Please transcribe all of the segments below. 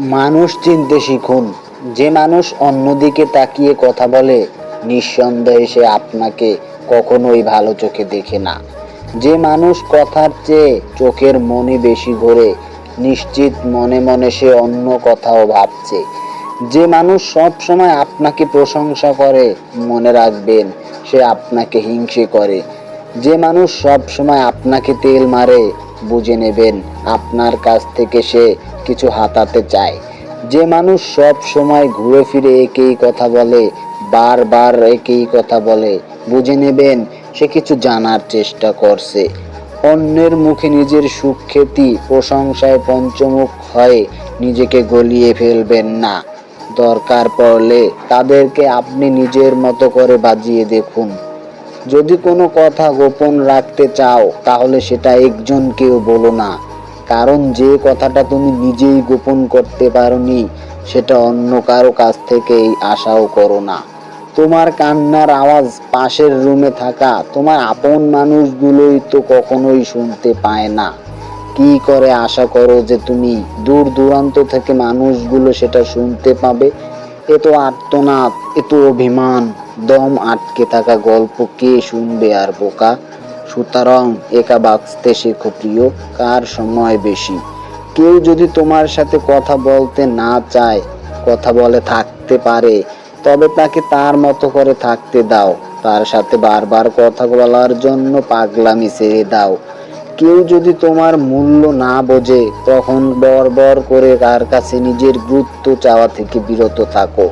মানুষ চিনতে শিখুন। যে মানুষ অন্যদিকে তাকিয়ে কথা বলে, নিঃসন্দেহে সে আপনাকে কখনোই ভালো চোখে দেখে না। যে মানুষ কথার চেয়ে চোখের মনে বেশি ঘোরে, নিশ্চিত মনে মনে সে অন্য কথাও ভাবছে। যে মানুষ সব সময় আপনাকে প্রশংসা করে, মনে রাখবেন, সে আপনাকে হিংসে করে। যে মানুষ সব সময় আপনাকে তেল মারে বুঝে নেবেন, আপনার কাছ থেকে সে কিছু হাতাতে চায়। যে মানুষ সব সময় ঘুরে ফিরে একই কথা বলে, বারবার একই কথা বলে, বুঝে নেবেন, সে কিছু জানার চেষ্টা করছে। অন্যের মুখে নিজের সুখ্যাতি প্রশংসায় পঞ্চমুখ হয়ে নিজেকে গলিয়ে ফেলবেন না। দরকার পড়লে তাদেরকে আপনি নিজের মতো করে বাজিয়ে দেখুন। যদি কোনো কথা গোপন রাখতে চাও, তাহলে সেটা একজনকেও বলো না। কারণ যে কথাটা তুমি নিজেই গোপন করতে পারোনি, সেটা অন্য কারও কাছ থেকেই আশাও করো না। তোমার কান্নার আওয়াজ পাশের রুমে থাকা তোমার আপন মানুষগুলোই তো কখনোই শুনতে পায় না। কি করে আশা করো যে তুমি দূর দূরান্ত থেকে মানুষগুলো সেটা শুনতে পাবে? এ তো আর্তনাদ এ তো অভিমান। দম আটকে থাকা গল্প কে শুনবে আর বোকা? সুতরাং একা বাঁচতে শেখো প্রিয়, কার সময় বেশি? কেউ যদি তোমার সাথে কথা বলতে না চায়, কথা বলে থাকতে পারে, তবে তাকে তার মতো করে থাকতে দাও। তার সাথে বারবার কথা বলার জন্য পাগলামি ছেড়ে দাও। কেউ যদি তোমার মূল্য না বোঝে, তখন বর করে তার কাছে নিজের গুরুত্ব চাওয়া থেকে বিরত থাকো,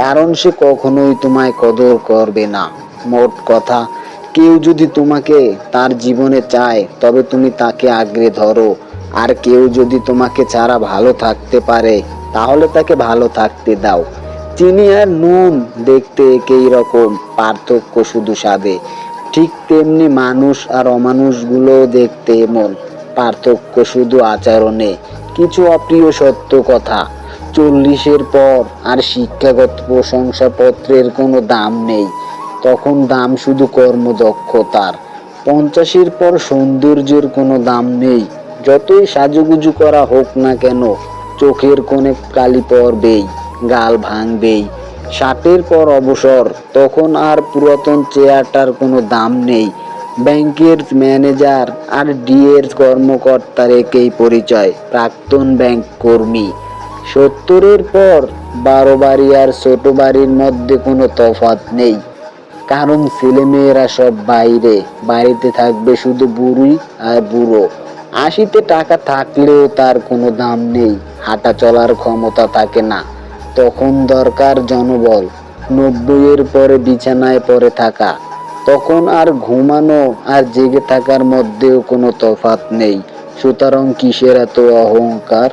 কারণ সে কখনোই তোমায় কদর করবে না। মোট কথা, কেউ যদি তোমাকে তার জীবনে চায়, তবে তুমি তাকে আগ্রে ধরো, আর কেউ যদি তোমাকে ছাড়া ভালো থাকতে পারে, তাহলে তাকে ভালো থাকতে দাও। চিনি আর নুন দেখতে একই রকম, পার্থক্য শুধু স্বাদে। ঠিক তেমনি মানুষ আর অমানুষগুলো দেখতে এমন পার্থক্য শুধু আচরণে, কিছু অপ্রিয় সত্য কথা। চল্লিশের পর আর শিক্ষাগত প্রশংসাপত্রের কোনো দাম নেই। তখন দাম শুধু কর্মদক্ষতার। পঞ্চাশের পর সৌন্দর্যের কোনো দাম নেই। যতই সাজুগুজু করা হোক না কেন, চোখের কোণে কালি পড়বেই গাল ভাঙবেই। ষাটের পর অবসর, তখন আর পুরাতন চেয়ারটার কোনো দাম নেই। ব্যাংকের ম্যানেজার আর ডিএর কর্মকর্তার একই পরিচয়, প্রাক্তন ব্যাংক কর্মী। সত্তরের পর বারো বাড়ি আর ছোট বাড়ির মধ্যে কোনো তফাৎ নেই। কারণ ছেলেমেয়েরা সব বাইরে, বাড়িতে থাকবে শুধু বুড়ি আর বুড়ো। আশিতে টাকা থাকলেও তার কোনো দাম নেই, হাঁটা চলার ক্ষমতা থাকে না। তখন দরকার জনবল। নব্বইয়ের পরে বিছানায় পড়ে থাকা। তখন আর ঘুমানো আর জেগে থাকার মধ্যেও কোনো তফাত নেই। সুতরাং কিসের এত অহংকার?